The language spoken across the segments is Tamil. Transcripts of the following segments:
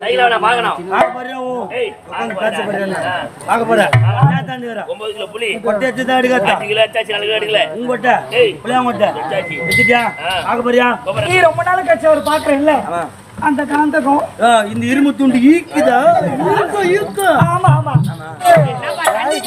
சைக்கிள நான் பார்க்கணும் பார்க்க போறியா ஓ ஏய் உட்காந்து பார்க்க பேச போறேன். போறியா ஆ. பார்க்க போற. என்ன தாண்டி வர ஒன்பது கிலோ புளி. கொட்டை எடுத்து தான் எடுக்காத அஞ்சு கிலோ எத்தாச்சு நாலு கிலோ எடுக்கல உங்க கொட்டை ஏய். புளியா கொட்டை எத்தாச்சு எடுத்துட்டியா? ஆ. பார்க்க போறியா? கோபுரம். நீ ரொம்ப நாள் கழிச்சு அவர் பாக்குறேன்ல. ஆமா. அந்த காந்தகம். இந்த இரும்பு துண்டு ஈக்குதா? இருக்கு இருக்கு ஆமா ஆமா. நன்றி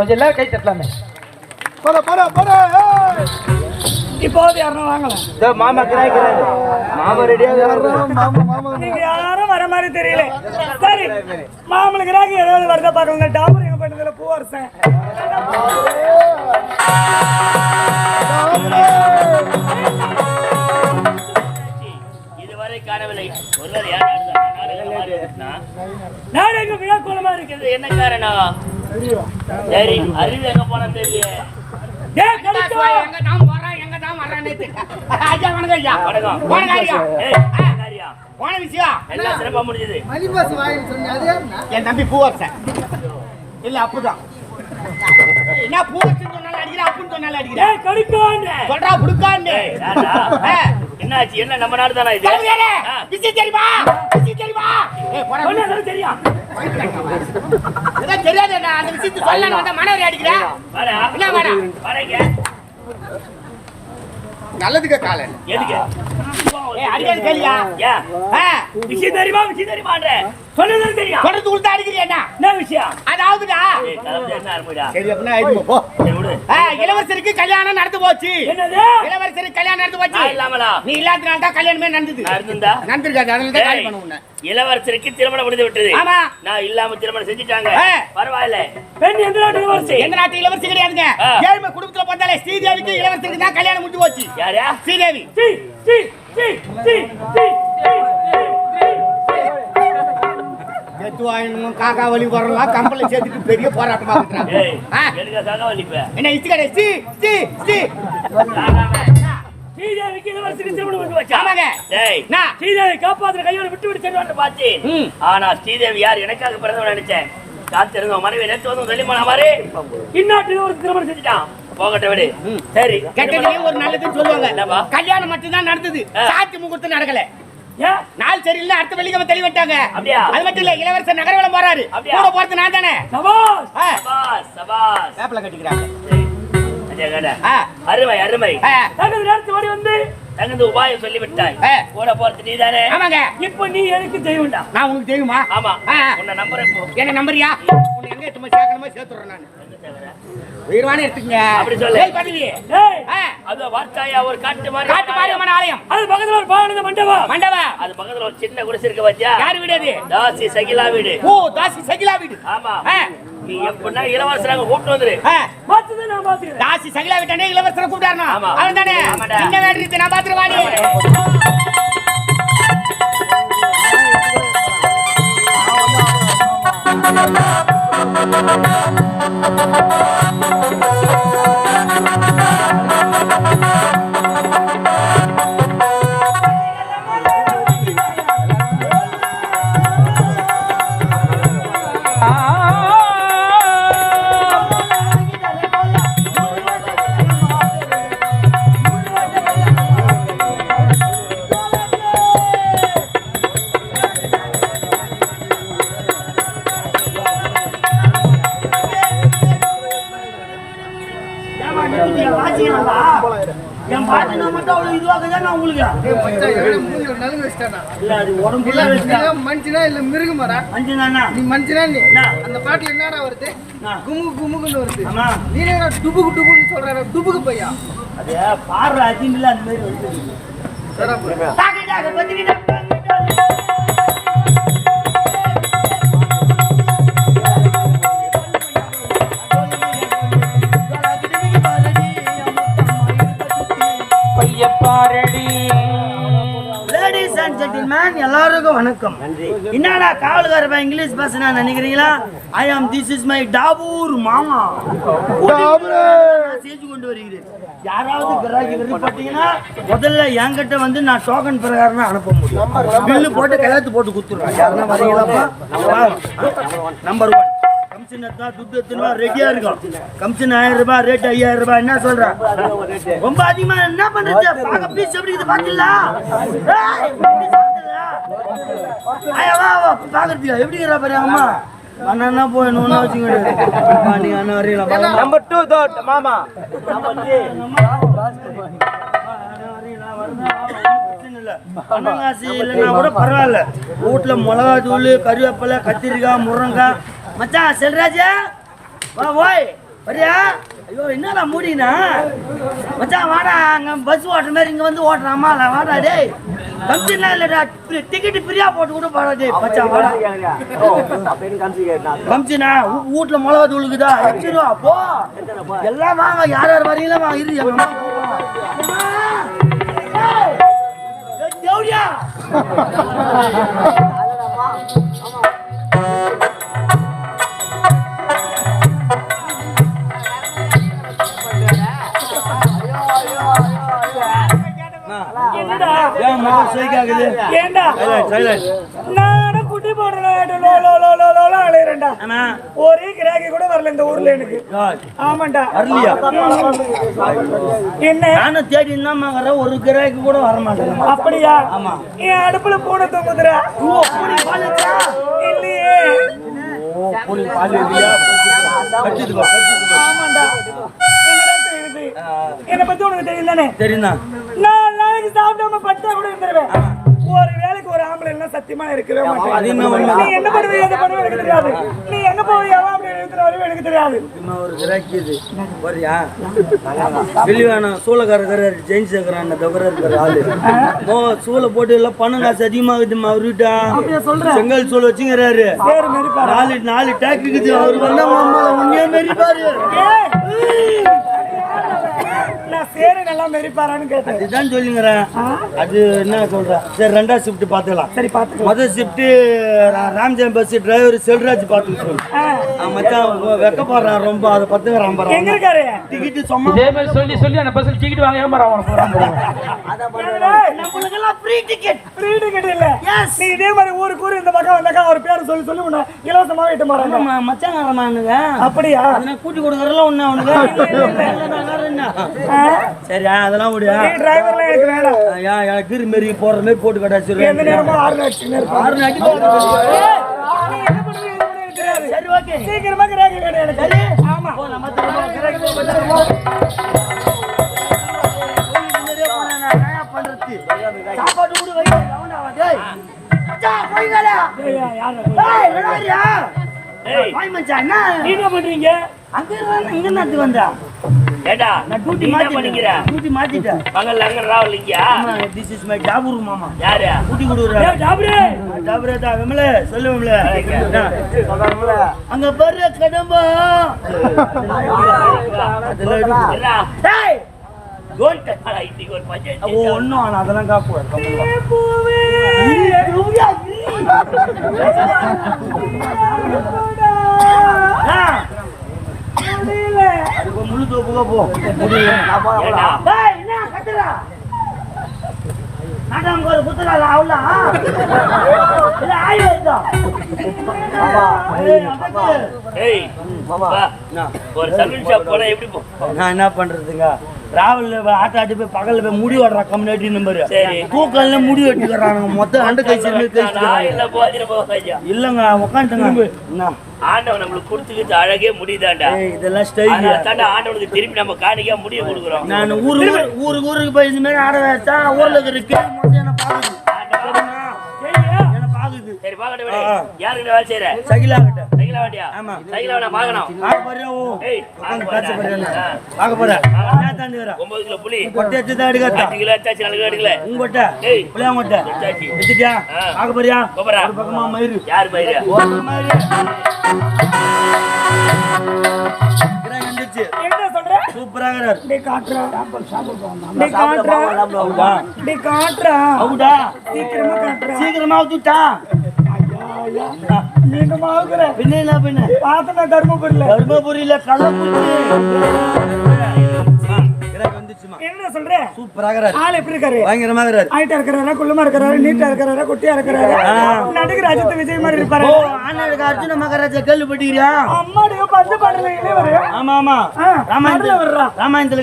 கொஞ்சம் எல்லாரும் கை தட்டலாமே இப்போது யாரும் வாங்கலாம் மாமா கிராய்க்கிறாரு மாமா ரெடியா நீங்க யாரும் வர மாதிரி தெரியல சரி மாமனுக்கு ஏதாவது வருதா பாக்கல டாபர் எங்க பண்ணதுல பூ வருஷம் இதுவரை காணவில்லை ஒருவர் யார் இருக்குன்னா, நாடக விழா கோலமா இருக்கு இது என்ன காரணம் சரி அறிவு எங்க போனா தெரியல எங்க தான் போறான் எங்க தான் வர்றான்னு ஐயா வணக்கம் ஐயா. வணக்கம். வணக்கம் ஐயா. ஏய், என்ன காரியம்? போன விஷயம். எல்லாம் சிறப்பா முடிஞ்சது? என் தம்பி பூவரசன். இல்ல அப்புதான். என்ன பூவரசன் சொன்னாலும் அடிக்கிற அப்புன்னு சொன்னாலும் அடிக்கிற ஏய் கடிக்கான்னு சொல்றா புடுக்கான்னு? என்னாச்சு? என்ன நம்ம நாடு தானா இது? விஷயம் தெரியுமா? விஷயம் தெரியுமா? தெரியும்? தெரியாது நான் அந்த விஷயத்தை சொல்லணும் மனவரை அடிக்கிற வாடா. என்ன வாடா? வாடங்க. நல்லதுக்கு காலன் எதுக்கு? ஏய் அடிக்காது கேளியா விஷயம் தெரியுமா? விஷயம் தெரியுமான்ற சொன்னது தெரியும்? தொடர்ந்து கொடுத்து அடிக்கிறியா என்ன? விஷயம்? அதாவதுடா. சரி அப்படின்னா ஆயிடுமா? போ. இளவரசருக்கு கல்யாணம் நடந்து போச்சு. என்னது? இளவரசருக்கு கல்யாணம் நடந்து போச்சு. இல்லாமலா? நீ இல்லாதனால தான் கல்யாணமே நடந்தது. இருந்திருந்தா? நடந்திருக்காது அதனால தான் காலி பண்ண உன்னை. இளவரசருக்கு திருமணம் முடிந்து விட்டது. ஆமா. நான் இல்லாம திருமணம் செஞ்சுட்டாங்க. பரவாயில்ல. பெண் எந்த நாட்டு இளவரசி? எந்த நாட்டு இளவரசி? கிடையாதுங்க. ஏழ்மை குடும்பத்துல பார்த்தாலே ஸ்ரீதேவிக்கு இளவரசருக்கு தான் கல்யாணம் முடிஞ்சு போச்சு. யாரா ஸ்ரீதேவி சி சி சி சி சி எத்து வாயினும் காக்கா வலி வரலாம் கம்பளை சேர்த்துட்டு பெரிய போராட்டமா இருக்கிறாங்க. எனக்கு சகவலிப்ப என்ன இச்சு கடை சி சி. சி ஸ்ரீதேவிக்கு திருமணம் பண்ணி வச்சா? ஆமாங்க. டேய் என்ன? ஸ்ரீதேவி காப்பாத்துற கையோட விட்டு விட்டு சென்று பார்த்தேன். ஆனா ஸ்ரீதேவி யார்? எனக்காக பிறந்தவன் நினைச்சேன். காத்திருந்த மனைவி நேற்று வந்து சொல்லி போன மாதிரி இந்நாட்டில் ஒரு திருமணம் செஞ்சுட்டான். போகட்ட விடு. சரி. கெட்டதுலயே ஒரு நல்லதுன்னு சொல்லுவாங்க? கல்யாணம் மட்டும் தான் நடந்தது. சாத்தி முகூர்த்தம் நடக்கல. நாள் சரியில்லை அடுத்த வெள்ளிக்கிழமை தெளிவிட்டாங்க? அது மட்டும் இல்ல இளவரசர் நகரவலம் போறாரு? கூட போறது நான் தானே. வேப்பில கட்டிக்கிறாங்க. அருமை அருமை. நேரத்து ஓடி வந்து தகுந்த உபாயம் சொல்லி விட்டாய் ஆ. கூட போறது நீதானே ஆமாங்க. இப்ப நீ எனக்கு செய்வண்டா நான் உங்களுக்கு தெரியுமா ஆமா. உன்னை நம்புறேன் என்ன நம்பரியா உன்னை எங்க எடுத்து சேர்க்கணுமோ சேர்த்துறேன் நான். உயிர்வான எடுத்துக்கங்க. அப்படி சொல்லு. பதவி. அது வார்த்தாயா ஒரு காட்டு மாதிரி காட்டு மாரியம்மன் ஆலயம். அது பக்கத்துல ஒரு பாவனந்த மண்டபம். மண்டபம் அது பக்கத்துல ஒரு சின்ன குடிசை இருக்கு பாத்தியா? யார் வீடு அது? தாசி சகிலா வீடு. ஓ தாசி சகிலா வீடு. ஆமா. நீ எப்படின்னா இளவரசராக கூப்பிட்டு வந்துரு. பார்த்தது நான் பாத்துக்கிறேன் தாசி சகிலா வீட்டானே இளவரசரை கூப்பிட்டாருனா. அவன் தானே வேடு இருக்கு நான் பாத்துருவாடி ஆமாடா. ஏம்மா, உடம்புல மனுஷனா இல்ல மிருகமாடா நீ மனுஷனா நீ? அந்த பாட்டுல என்னடா வருது. குமுகு குமுகுன்னு வருது. நீ என்ன டுபுக்கு டுபுன்னு சொல்ற டுபுக்கு பையா அது பாடுற அதிமில்ல அந்த மாதிரி வந்து எல்லாருக்கும் வணக்கம். என்னடா காவல்கார இங்கிலீஷ் பேசுனா நினைக்கிறீங்களா? ஐ ஆம் திஸ் இஸ் மை டாபூர் மாமா. நான் செஞ்சு கொண்டு வருகிறேன். யாராவது கிராக்கி விருப்பப்பட்டீங்கன்னா முதல்ல என்கிட்ட வந்து நான் டோக்கன் பிரகாரம் அனுப்ப முடியும். பில்லு போட்டு கையெழுத்து போட்டு கொடுத்துருவேன் யாருன்னா வரீங்களாப்பா? நம்பர் ஒன் கமிஷன் எடுத்தா துட்டு எடுத்துனா ரெடியா இருக்கும். கமிஷன் ஆயிரம் ரூபாய் ரேட் ஐயாயிரம் ரூபாய் என்ன சொல்றேன் ரொம்ப அதிகமா என்ன பண்றது எப்படி பாத்தீங்களா பாக்குறதுக்கு எப்படி பாரு அம்மா அண்ணா போய் நூறு வச்சுக்கோங்க நீங்க அண்ணன் வரீங்களா நம்பர் டூ தோட் மாமா பணங்காசு இல்லைன்னா கூட பரவாயில்ல வீட்டுல மிளகா தூள் கருவேப்பிலை கத்திரிக்காய் முருங்காய் மச்சான் செல்ராஜா வா. ஓய் வரியா ஐயோ என்னடா மூடினா மச்சான் வாடா அங்க பஸ் ஓட்டுற மாதிரி இங்க வந்து ஓட்டுறாமா வாடா டேய் கம்சின்லாம் இல்லடா டிக்கெட் ஃப்ரீயா போட்டு கூட போடா பச்சா மச்சான் வாடா கம்சினா வீட்டுல மிளகா தூளுக்குதா எட்டு ரூபா போ எல்லாம் வாங்க யார் யார் வரீங்களா வாங்க இரு எங்க தேவடியா என்னடா நானும் குட்டி போடுறேன் லோ லோ லோ லோ லோ அலையிறேன்டா. ஆமா ஒரே கிராக்கி கூட வரல இந்த ஊர்ல எனக்கு? ஆமாண்டா. வரலையா? என்ன? நானும் தேடி என்னம்மா வர ஒரு கிராய்க்கு கூட வர மாட்டேன். அப்படியா? ஆமா. என் அடுப்புல பூனை தொங்குதுரா? இல்லையே. ஆமாண்டா. என்னை பத்தி உனக்கு தெரியும் தானே நாளைக்கு சாப்பிடாம பட்டா கூட இருந்துருவேன். ஒரு வேலைக்கு ஒரு ஆம்பளை எல்லாம் சத்தியமா இருக்கவே மாட்டேன்? நீ என்ன பண்ணுவீங்க எதை பண்ணுவ எனக்கு தெரியாது. நீ எங்க எனக்கு தெரியாது. ஒரு கிராக்கி இது. வரியா சூளக்காரக்கார ஜெயின் சேகரான் தவிர இருக்கிற ஆளு. ஓ சூளை போட்டு எல்லாம் பணம் காசு அதிகமாகுதுமா சொல்ற? செங்கல் சூளை வச்சுங்கிறாரு. நாலு நாலு டேக் இருக்குது. அவர் வந்தா உண்மையா மெரிப்பாரு சேரு நல்லா மெரிப்பாரான்னு கேட்டேன். இதுதான் சொல்லுங்கிறேன். அது என்ன சொல்றேன் சரி ரெண்டா ஷிஃப்ட் பார்த்துக்கலாம். சரி பாத்துக்கலாம் முதல் shift Ramjayam bus driver Selvaraj பார்த்துட்டு சொல்லு. மச்சான் வெக்கப்படுறான் ரொம்ப அதை பத்துக்கிறான் எங்க பாரு இருக்காரு? டிக்கெட்டு சும்மா இதே மாதிரி சொல்லி சொல்லி அந்த பஸ்ஸில் டிக்கெட் வாங்க ஏமாற அவனை. போறான் நம்மளுக்கெல்லாம் ஃப்ரீ டிக்கெட் ஃப்ரீ டிக்கெட் இல்ல. Yes. நீ இதே மாதிரி ஊருக்கு ஊரு இந்த பக்கம் வந்தாக்கா அவர் பேரை சொல்லி சொல்லி உன்னை இலவசமா விட்டு மாறாங்க மச்சாங்காரமானுங்க அப்படியா? அதனால கூட்டி கொடுக்கறதுல ஒண்ணு அவனுக்கு என்ன? சரி அதெல்லாம் நீ டிரைவர்லாம் எனக்கு வேணாம். ஐயா எனக்கு கீறு மாரி போடுற மாதிரி போட்டு எந்த நேரமும் ஆறு அடிச்சுன்னு இருப்பான். ஆறு அடி ஏய், நீ என்ன பண்ணுவீங்க, இது பண்ணு, எனக்கு தெரியாது. சரி ஓகே. சீக்கிரமா கிராக்கி வேணும் எனக்கு. ஆமா. சாப்பாடு கூட வை என்ன? பண்றீங்க? அங்க இருந்தா இங்க வந்தா. ஏடா நான் என்ன மாத்திட்டேன். பண்ணிக்கிற டியூட்டி மாத்திட்டேன். பகல்ல அங்க ராவலிங்கயா திஸ் இஸ் மை டாபூர் மாமா. யாரு? கொடுக்குறேன். ஏய், ஜாபரே. டாபரே தான் விமல சொல்லு விமல. அங்க பாரு கடம்பா அதெல்லாம் இருக்கு. என்னடா? டேய் கோல் டக்காடா, இன்னைக்கு ஒரு பஞ்சாயத்து ஓ ஒண்ணும் ஆனா அதெல்லாம் காப்பு பூவே. போ, முள்ளு தோப்புக்கா போ முடியல நான் போறேன், ஏண்டா? போடா. டேய், என்ன கத்துறா? நாட்டாம் கோயில் குத்துறாளா, அவளா? இல்ல, ஆய் வருதா? ஏய், அதக்கு. ஏய் வா. ஒரு சலூன் ஷாப் போனா எப்படி போ நான் என்ன பண்றதுங்க டிராவல்ல ஆட்ட ஆட்டி போய் பகல்ல போய் முடி வெட்டுறா கம்யூனிட்டி நம்பர். தூக்கல்ல முடி வெட்டிக்கிறாங்க மொத்தம் ரெண்டு கை சேர்ந்து போகாஜா இல்லங்க உட்காந்துங்க ஆண்டவன் நம்மளுக்கு கொடுத்துக்கிட்டு அழகே முடியுதாண்டா? இதெல்லாம் ஸ்டைல் தாண்டா ஆண்டவனுக்கு திருப்பி நம்ம காணிக்கா முடிய கொடுக்குறோம். நான் ஊரு ஊரு- ஊருக்கு ஊருக்கு போய் இந்த மாதிரி ஆட வச்சா ஊர்ல இருக்கிற கேள்வி என்ன பாக்குது? சரி பாக்கட்ட விடு. யாருக்கிட்ட வேலை செய்யற? சகிலா கிட்ட. சைக்கிள வாட்டியா ஆமா. சைக்கிள வேணா பாக்கணும். போறியா ஓ. ஏய், போறியா என்ன? தாண்டி வர? கிலோ புளி. கொட்டை எடுத்து தான் எடுக்காதா அஞ்சு கிலோ எடுத்தாச்சு நாலு கிலோ எடுக்கல. உங்ககிட்ட. ஏய். புள்ளையா கொட்டை எடுத்தாச்சு எடுத்துட்டியா? ஆ. பார்க்க போறியா? போறேன். ஒரு பக்கமா மயிறு. யார் என்ன சொல்ற சூப்பரா இருக்கிறார் டேய் காட்டுறா. டேய் அவுடா. டேய் காட்டுறா. அவுடா. சீக்கிரமா காட்டுறா. சீக்கிரமா அவுத்துட்டா. மீண்டும் ஆகுற பின்ன என்ன பின்ன? பார்த்தனா தர்மபுரியில. தர்மபுரியில கள்ளக்குறிச்சி. என்ன சொல்ற? சூப்பரா இருக்கிறார். ஆள் எப்படி இருக்காரு? பயங்கரமா இருக்கிறார். ஹைட்டா இருக்கிறாரா குள்ளமா இருக்கிறாரா நீட்டா இருக்கிறாரா குட்டியா இருக்கிறாரா? நடிகர் அஜித் விஜய் மாதிரி இருப்பாரு. அர்ஜுன மகாராஜா பத்து பாடல இளையவர். ஆமா ஆமா. ராமாயணத்துல வர்றா. ராமாயணத்துல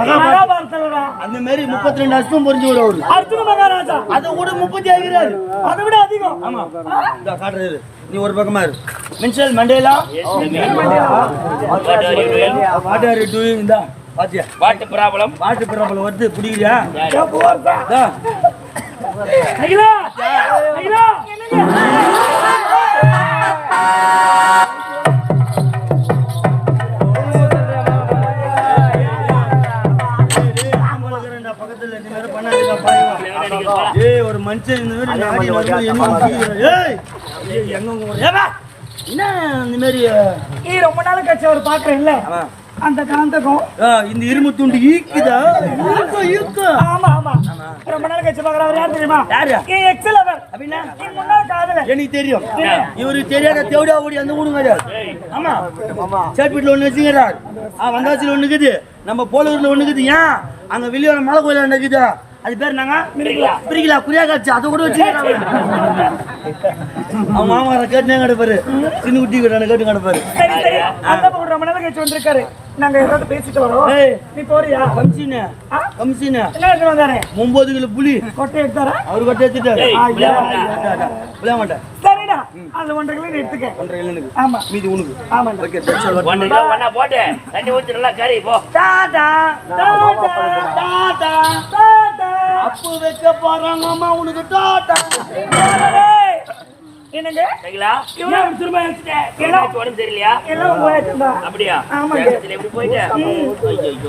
மகாபாரதத்துல அந்த மாதிரி முப்பத்தி ரெண்டு அஷ்டம் புரிஞ்சு விட அவரு. அர்ஜுன மகாராஜா. அதை கூட முப்பத்தி ஆகிறாரு அதை விட அதிகம். ஆமா. இதோ காட்டுறது நீ ஒரு பக்கமா இரு. மின்சல் Mandela? What are you doing பாத்தியா? வாட்டு ப்ராப்ளம் பாட்டு பிரபலம் வருது பிடிக்கிறியா இதோ. அகிலா அகிலா. ஏய் ஒரு மனுஷன் இந்த மாதிரி எங்க என்ன இந்த மாதிரி நீ ரொம்ப நாள் கழிச்சு அவர் பாக்குறேன் இல்ல ஆமா. அந்த காந்தகம். இந்த இரும்பு துண்டு ஈக்குதா? ஈக்க ஈக்க ஆமா ஆமா. ரொம்ப நாள் கழிச்சு பாக்குற அவர் யார் தெரியுமா? யாரு? என் எக்ஸல் அவர் அப்படின்னா? நீ முன்னாள் காதலர். எனக்கு தெரியும். இவருக்கு தெரியாத தேவடா ஓடி அந்த ஊடும் கிடையாது ஆமா. சேட்பீட்ல ஒண்ணு வச்சுக்கிறார். ஆ வந்தாச்சில ஒண்ணு இருக்குது நம்ம போலூர்ல ஒண்ணு இருக்குது ஏன்? அங்க வெளியோட மலை கோயில் இருக்குது அது பேர் நாங்க பிரிக்கலா குறியா காட்சி அதை கூட வச்சுக்கிறாங்க. அவன் மாமா கேட்டுனே கிடப்பாரு. சின்ன குட்டி கிட்ட கேட்டு கிடப்பாரு. ரொம்ப நாள் கழிச்சு வந்திருக்காரு. நாங்க ஏதாவது பேசிட்டு வரோம். ஏய் நீ போறியா? கம்சின கம்சின ஒன்பது கிலோ புலி கொட்டை எடுத்தாரா? அவரு கொட்டை எடுத்துட்டாரு. விளைய மாட்டேன் சரிடா. அது ஒன்றரை கிலோ நீ எடுத்துக்க. ஒன்றரை கிலோனுக்கு ஆமா. மீதி உனக்கு. ஆமாண்டா. Okay that's all. ஒன்று கிலோ ஒண்ணா போட்டு. தண்ணி ஊத்தி நல்லா கறி போ. டாடா டாடா, டாடா டாடா. அப்பு வைக்க போறாங்கம்மா உனக்கு டாடா ஏய், என்னங்க திரும்ப எல்லாம் உடம்பு தெரியலையா எல்லாம். அப்படியா? ஆமாங்க. எப்படி போயிட்ட?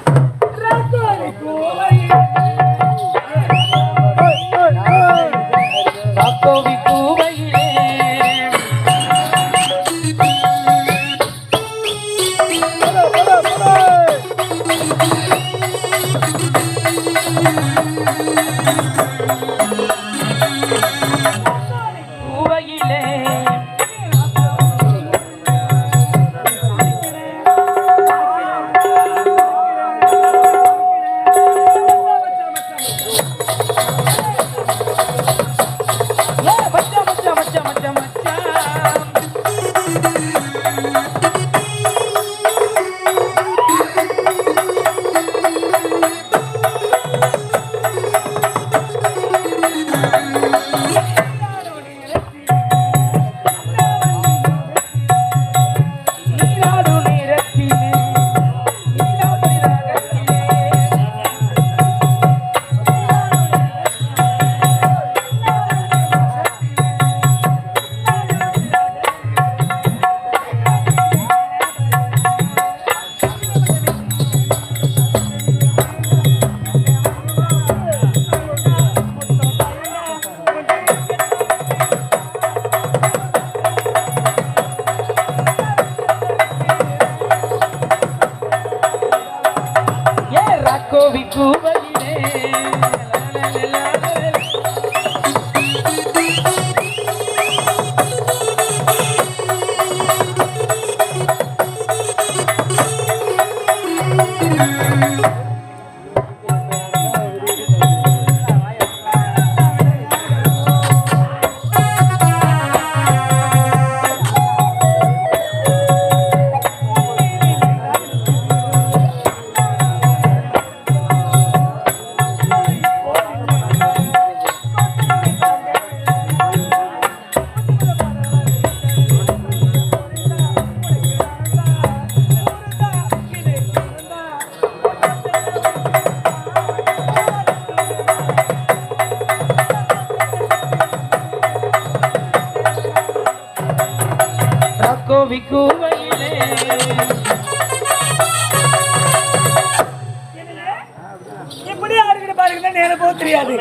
இப்படி ஆடுகிற பாருங்க எனக்கு போக தெரியாது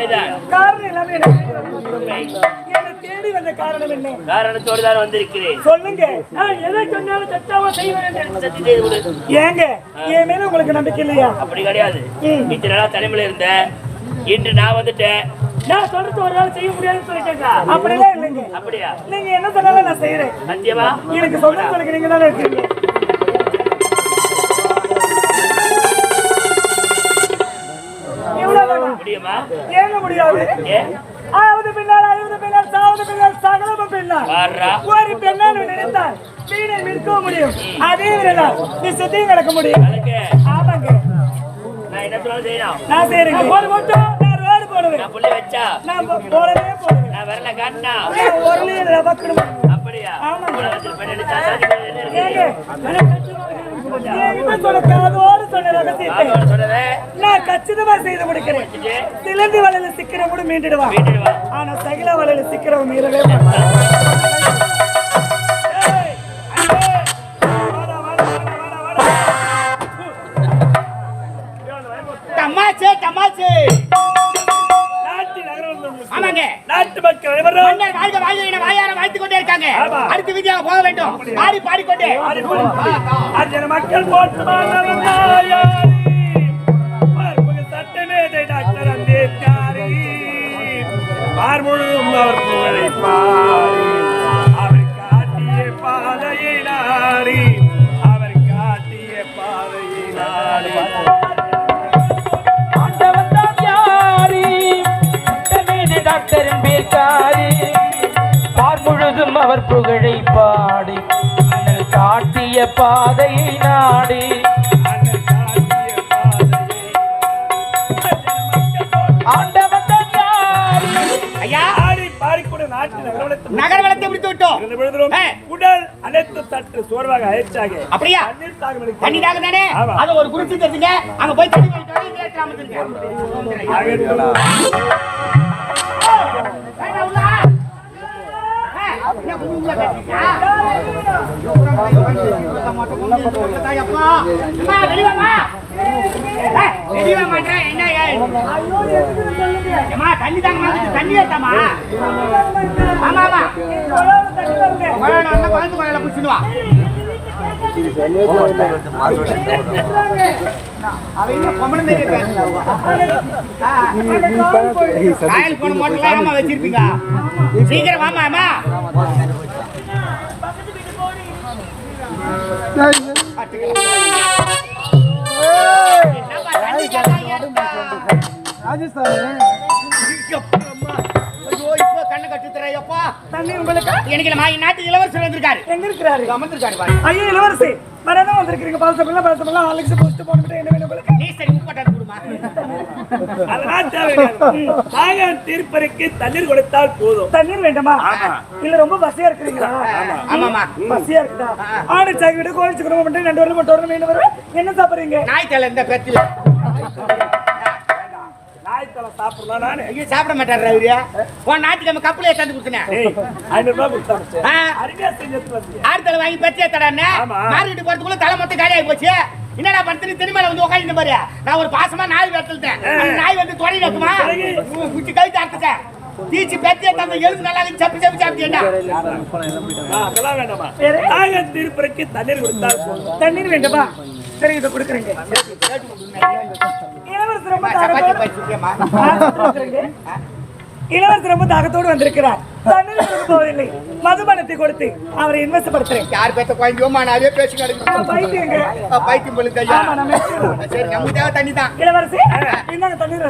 காரணம் எல்லாமே. என்னை தேடி வந்த காரணம் என்ன காரணத்தோடு தான் வந்திருக்கிறேன். சொல்லுங்க. நான் எதை சொன்னாலும் சத்தாவா செய்வேன் ஏங்க என் மேல உங்களுக்கு நம்பிக்கை இல்லையா? அப்படி கிடையாது. இத்தனை நாளா தனிமையில இருந்தேன். இன்று நான் வந்துட்டேன். நான் சொல்றது ஒரு நாள் செய்ய முடியாதுன்னு சொல்லிட்டேங்க. அப்படிலாம் இல்லைங்க. அப்படியா? நீங்க என்ன சொன்னாலும் நான் செய்யறேன் சத்தியமா? எனக்கு சொல்ல சொல்லுங்க நீங்க தானே இருக்கீங்க முடியுமா? ஏங்க முடியாது? ஆவது பின்னால் அழுவது பின்னால் சாவது பின்னால் சகலமும் பின்னால். ஒரு பெண்ணால் நினைத்தால் முடியும். அதே விரலால் நீ சுத்தியும் கிடக்க முடியும். ஆமாங்க. நான் என்ன சொன்னாலும் செய்யணும்? நான் செய்யறேன் போடு மட்டும் நான் ரோடு போடுவேன். நான் புள்ளி வச்சா? நான் போடவே போடுவேன் நான் வரல காட்டினா? நான் ஒரு நீர் ரபக்கணும் அப்படியா? ஆமாங்க. உலகத்தில் சொல்ல காதோடு சொன்ன ரகசியத்தை நான் கச்சிதமா செய்து முடிக்கிறேன் சிலந்தி வலையில சிக்கிற கூட மீண்டுடுவான் ஆனா சகில வலையில சிக்கிறவன் மீறவே தமாச்சே தமாச்சே நாட்டு மக்கள் அனைவரும் வாழ்க வாழ்க என வாயார வாழ்த்துக் கொண்டே இருக்காங்க. அடுத்த விதியாக போக வேண்டும். ஆடி பாடிக்கொண்டே. அஞ்சன மக்கள் பார்ப்பது சட்டமேதை டாக்டர் அம்பேத்காரி. பார் முழுதும் அவர் புகழை பாடி அவர் காட்டிய பாதையை நாடி அவர் காட்டிய பாதையை நாடி. பேசாரு பார் முழுதும் அவர் புகழை பாடி அண்ணல் காட்டிய பாதையை நாடி. அண்ணல் காட்டிய பாதையை ஆண்டவன் தான் யாரு ஐயா ஆடி பாடிக்கொண்டு நாட்டு நகரவளத்தை நகர வளத்தை முடித்து விட்டோம். உடல் அனைத்து சற்று சோர்வாக அயற்சாக அப்படியா. தண்ணி தாகம் தானே. அது ஒரு குறிச்சு தெரிஞ்சுங்க. அங்க போய் தண்ணி தண்ணி தாங்க தண்ணி ஏத்தாமா ஆமா, ஆமா. குழந்தை குழந்தை கொழால காயல் போன ஆமா வச்சிருப்பீங்க சீக்கிரம் வாமா அம்மா என்னப்பா, கண்ணை கட்டுத்துறேன், எப்பா. தண்ணி உங்களுக்கு எனக்கு நம்ம நாட்டு இளவரசர் வந்திருக்காரு. எங்க இருக்கிறாரு அமர்ந்திருக்காரு பாரு. ஐயோ இளவரசி வரதான் வந்திருக்கீங்க பாலசப்பெல்லாம் பாலசப்பெல்லாம் அலெக்ஸ் போஸ்ட் போட்டு என்ன வேணும் உங்களுக்கு? நீ சரி உட்காட்டாது கொடுமா. அதெல்லாம் தேவையில்லை. நாங்க தீர்ப்பறைக்கு தண்ணீர் கொடுத்தால் போதும். தண்ணீர் வேண்டாமா? இல்ல ரொம்ப பசியா இருக்கிறீங்களா? ஆமாமா பசியா இருக்குதா? ஆடு சாக்கி விட்டு கோழிச்சு குடும்பம் மட்டும் ரெண்டு வரலும் மட்டும் வரலும் மீன் வரும். என்ன சாப்பிடுறீங்க? நாய் தலை இந்த பிரச்சனை சாப்பிடலாம் நானு. ஐயோ சாப்பிட மாட்டாரு அவரு உன் நாட்டுக்கு நம்ம கப்பலே தந்து வாங்கி பச்சையா தடனே. மார்க்கெட்டு போறதுக்குள்ள தலை மொத்தம் காலி ஆகி போச்சு. என்னடா படுத்து திரும்ப வந்து உட்காந்து பாரு. நான் ஒரு பாசமா நாய் வெட்டல்ட்டேன் நாய் வந்து தொலை வைக்குமா குச்சி கழுத்து அறுத்துட்டேன். தீச்சு பெத்திய தந்த எலும்பு நல்லா சப்பி சப்பி சாப்பிட்டேன்டா ஆ, அதெல்லாம் வேண்டாமா தீர்ப்பறைக்கு தண்ணீர் கொடுத்தால் போதும். தண்ணீர் வேண்டாமா? சரி இதை கொடுக்குறீங்க. இளவரசர் ரொம்ப கொடுக்குறீங்க. இளவரசர் ரொம்ப தாகத்தோடு வந்திருக்கிறார். தண்ணீர் கொடுக்க போவதில்லை மதுபானத்தை கொடுத்து அவரை இன்வெஸ்ட் படுத்துறேன் யார் பெத்த குழந்தையோமா நானே பேசி கிடக்கு பைத்தியங்க. பைத்தியம் பொழுது ஐயா. சரி நமக்கு தேவை தண்ணி தான் இளவரசி இந்தாங்க தண்ணீர்.